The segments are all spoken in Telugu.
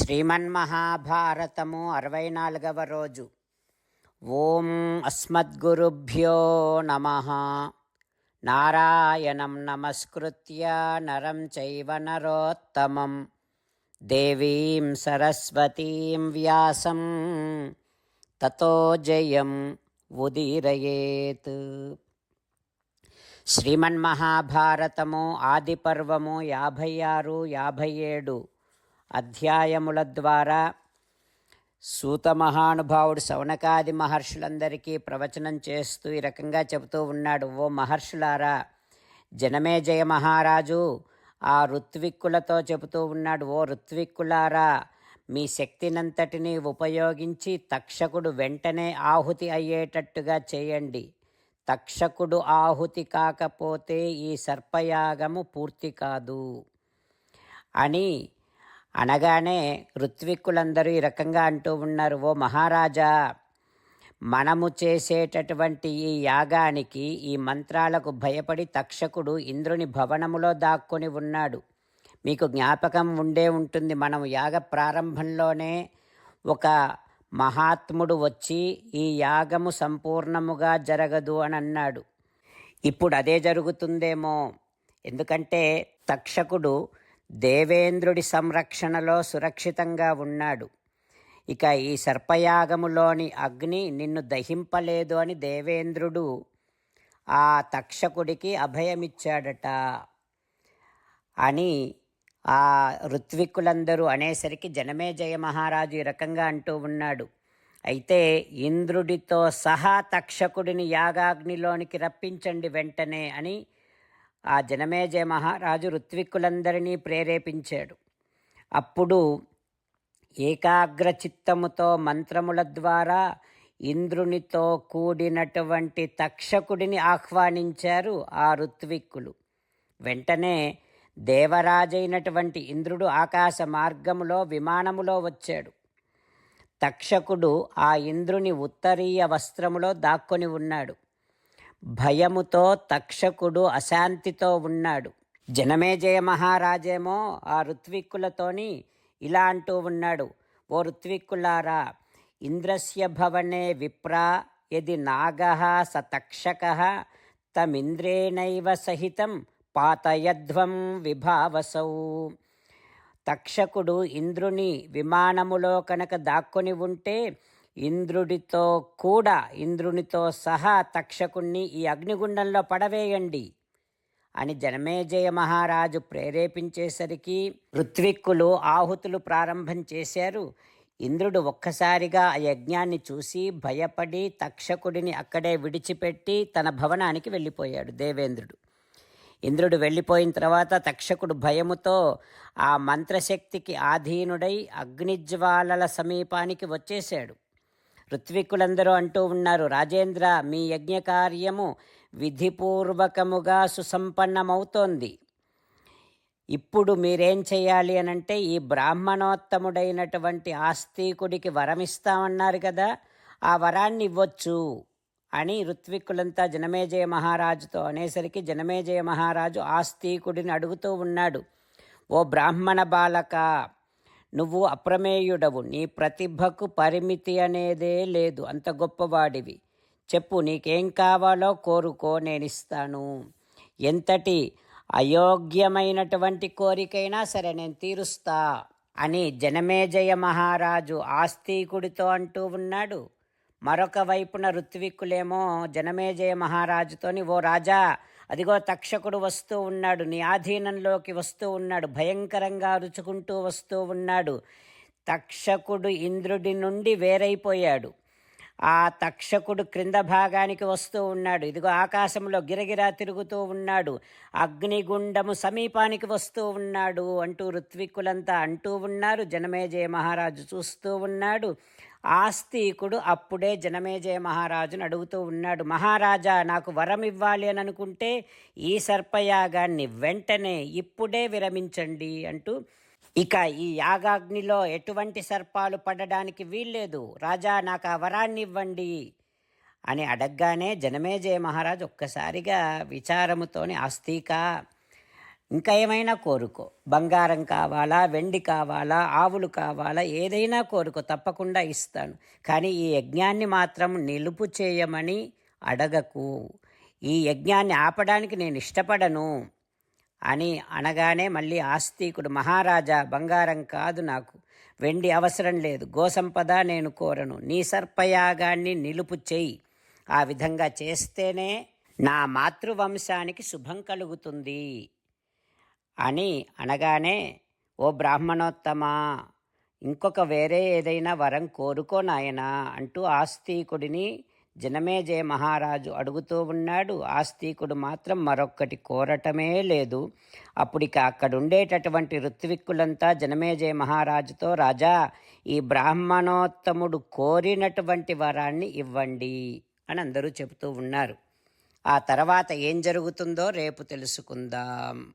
శ్రీమన్మహాభారతము అరవై నాలుగవ రోజు. ఓం అస్మద్గురుభ్యో నమ. నారాయణం నమస్కృత్య నరం చైవ నరోత్తమం. దేవీం సరస్వతీం వ్యాసం. తతో జయం ఉదీరయేత్. శ్రీమన్మహాభారతము ఆదిపర్వము యాభై ఆరు యాభై ఏడు అధ్యాయముల ద్వారా సూత మహానుభావుడు శౌనకాది మహర్షులందరికీ ప్రవచనం చేస్తూ ఈ రకంగా చెబుతూ ఉన్నాడు ఓ మహర్షులారా జనమేజయ మహారాజు ఆ ఋత్విక్కులతో చెబుతూ ఉన్నాడు ఓ ఋత్విక్కులారా మీ శక్తినంతటిని ఉపయోగించి తక్షకుడు వెంటనే ఆహుతి అయ్యేటట్టుగా చేయండి. తక్షకుడు ఆహుతి కాకపోతే ఈ సర్పయాగము పూర్తి కాదు అని అనగానే ఋత్విక్కులందరూ ఈ రకంగా అంటూ ఉన్నారు ఓ మహారాజా మనము చేసేటటువంటి ఈ యాగానికి ఈ మంత్రాలకు భయపడి తక్షకుడు ఇంద్రుని భవనములో దాక్కొని ఉన్నాడు. మీకు జ్ఞాపకం ఉండే ఉంటుంది మనం యాగ ప్రారంభంలోనే ఒక మహాత్ముడు వచ్చి ఈ యాగము సంపూర్ణముగా జరగదు అని అన్నాడు. ఇప్పుడు అదే జరుగుతుందేమో? ఎందుకంటే తక్షకుడు దేవేంద్రుడి సంరక్షణలో సురక్షితంగా ఉన్నాడు. ఇక ఈ సర్పయాగములోని అగ్ని నిన్ను దహింపలేదు అని దేవేంద్రుడు ఆ తక్షకుడికి అభయమిచ్చాడట అని ఆ ఋత్విక్కులందరూ అనేసరికి జనమేజయ మహారాజు ఈ రకంగా అంటూ ఉన్నాడు. అయితే ఇంద్రుడితో సహా తక్షకుడిని యాగాగ్నిలోనికి రప్పించండి వెంటనే అని ఆ జనమేజయ మహారాజు ఋత్విక్కులందరినీ ప్రేరేపించాడు. అప్పుడు ఏకాగ్రచిత్తముతో మంత్రముల ద్వారా ఇంద్రునితో కూడినటువంటి తక్షకుడిని ఆహ్వానించారు ఆ ఋత్విక్కులు. వెంటనే దేవరాజైనటువంటి ఇంద్రుడు ఆకాశ మార్గములో విమానములో వచ్చాడు. తక్షకుడు ఆ ఇంద్రుని ఉత్తరీయ వస్త్రములో దాక్కొని ఉన్నాడు. భయముతో తక్షకుడు అశాంతితో ఉన్నాడు. జనమేజయ మహారాజేమో ఆ ఋత్విక్కులతోని ఇలా అంటూ ఉన్నాడు. ఓ ఋత్విక్కులారా ఇంద్రస్య భవనే విప్రా యది నాగ స తక్షక తమింద్రేణైవ సహితం పాతయధ్వం విభావసౌ. తక్షకుడు ఇంద్రుని విమానములో కనుక దాక్కుని ఉంటే ఇంద్రుడితో కూడా ఇంద్రునితో సహా తక్షకుణ్ణి ఈ అగ్నిగుండంలో పడవేయండి. అని జనమేజయ మహారాజు ప్రేరేపించేసరికి ఋత్విక్కులు ఆహుతులు ప్రారంభం చేశారు. ఇంద్రుడు ఒక్కసారిగా ఆ యజ్ఞాన్ని చూసి భయపడి తక్షకుడిని అక్కడే విడిచిపెట్టి తన భవనానికి వెళ్ళిపోయాడు దేవేంద్రుడు. ఇంద్రుడు వెళ్ళిపోయిన తర్వాత తక్షకుడు భయముతో ఆ మంత్రశక్తికి ఆధీనుడై అగ్నిజ్వాలల సమీపానికి వచ్చేశాడు. ఋత్వికులందరూ అంటూ ఉన్నారు రాజేంద్ర మీ యజ్ఞకార్యము విధిపూర్వకముగా సుసంపన్నమవుతోంది. ఇప్పుడు మీరేం చేయాలి అనంటే ఈ బ్రాహ్మణోత్తముడైనటువంటి ఆస్తికుడికి వరమిస్తామన్నారు కదా ఆ వరాన్ని ఇవ్వచ్చు అని ఋత్విక్కులంతా జనమేజయ మహారాజుతో అనేసరికి జనమేజయ మహారాజు ఆస్తికుడిని అడుగుతూ ఉన్నాడు ఓ బ్రాహ్మణ బాలక నువ్వు అప్రమేయుడవు. నీ ప్రతిభకు పరిమితి అనేదే లేదు. అంత గొప్పవాడివి. చెప్పు నీకేం కావాలో కోరుకో నేనిస్తాను. ఎంతటి అయోగ్యమైనటువంటి కోరికైనా సరే నేను తీరుస్తా అని జనమేజయ మహారాజు ఆస్తికుడితో అంటూ ఉన్నాడు. మరొక వైపున ఋత్విక్కులేమో జనమేజయ మహారాజుతోని ఓ రాజా అదిగో తక్షకుడు వస్తూ ఉన్నాడు నీ ఆధీనంలోకి వస్తూ ఉన్నాడు భయంకరంగా రుచుకుంటూ వస్తూ ఉన్నాడు. తక్షకుడు ఇంద్రుడి నుండి వేరైపోయాడు. ఆ తక్షకుడు క్రింద భాగానికి వస్తూ ఉన్నాడు. ఇదిగో ఆకాశంలో గిరగిరా తిరుగుతూ ఉన్నాడు. అగ్నిగుండము సమీపానికి వస్తూ ఉన్నాడు అంటూ ఋత్విక్కులంతా అంటూ ఉన్నారు. జనమేజయ మహారాజు చూస్తూ ఉన్నాడు. ఆస్తికుడు అప్పుడే జనమేజయ మహారాజును అడుగుతూ ఉన్నాడు మహారాజా నాకు వరం ఇవ్వాలి అని అనుకుంటే ఈ సర్పయాగాన్ని వెంటనే ఇప్పుడే విరమించండి అంటూ ఇక ఈ యాగాగ్నిలో ఎటువంటి సర్పాలు పడడానికి వీల్లేదు. రాజా నాకు ఆ వరాన్ని ఇవ్వండి అని అడగగానే జనమేజయ మహారాజు ఒక్కసారిగా విచారముతోని ఆస్తిక ఇంకా ఏమైనా కోరుకో. బంగారం కావాలా వెండి కావాలా ఆవులు కావాలా ఏదైనా కోరుకో తప్పకుండా ఇస్తాను. కానీ ఈ యజ్ఞాన్ని మాత్రం నిలుపు చేయమని అడగకు. ఈ యజ్ఞాన్ని ఆపడానికి నేను ఇష్టపడను అని అనగానే మళ్ళీ ఆస్తికుడు మహారాజా బంగారం కాదు నాకు. వెండి అవసరం లేదు. గోసంపద నేను కోరను. నీ సర్పయాగాన్ని నిలుపు చేయి. ఆ విధంగా చేస్తేనే నా మాతృవంశానికి శుభం కలుగుతుంది. అని అనగానే ఓ బ్రాహ్మణోత్తమా ఇంకొక వేరే ఏదైనా వరం కోరుకో నాయనా అంటూ ఆస్తికుడిని జనమేజయ మహారాజు అడుగుతూ ఉన్నాడు. ఆస్తికుడు మాత్రం మరొక్కటి కోరటమే లేదు. అప్పుడిక అక్కడ ఉండేటటువంటి ఋత్విక్కులంతా జనమేజయ మహారాజుతో రాజా ఈ బ్రాహ్మణోత్తముడు కోరినటువంటి వరాన్ని ఇవ్వండి అని అందరూ చెబుతూ ఉన్నారు. ఆ తర్వాత ఏం జరుగుతుందో రేపు తెలుసుకుందాం.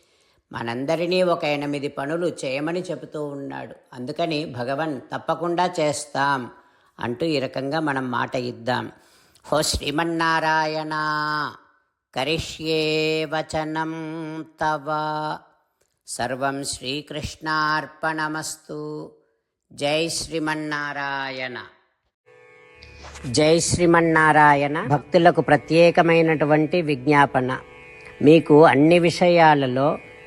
మనందరినీ ఒక ఎనిమిది పనులు చేయమని చెబుతూ ఉన్నాడు. అందుకని భగవన్ తప్పకుండా చేస్తాం అంటూ ఈ రకంగా మనం మాట ఇద్దాం. హో శ్రీమన్నారాయణ కరిష్యే వచనం తవ. సర్వం శ్రీకృష్ణార్పణమస్తు. జై శ్రీమన్నారాయణ. జై శ్రీమన్నారాయణ భక్తులకు ప్రత్యేకమైనటువంటి విజ్ఞాపన. మీకు అన్ని విషయాలలో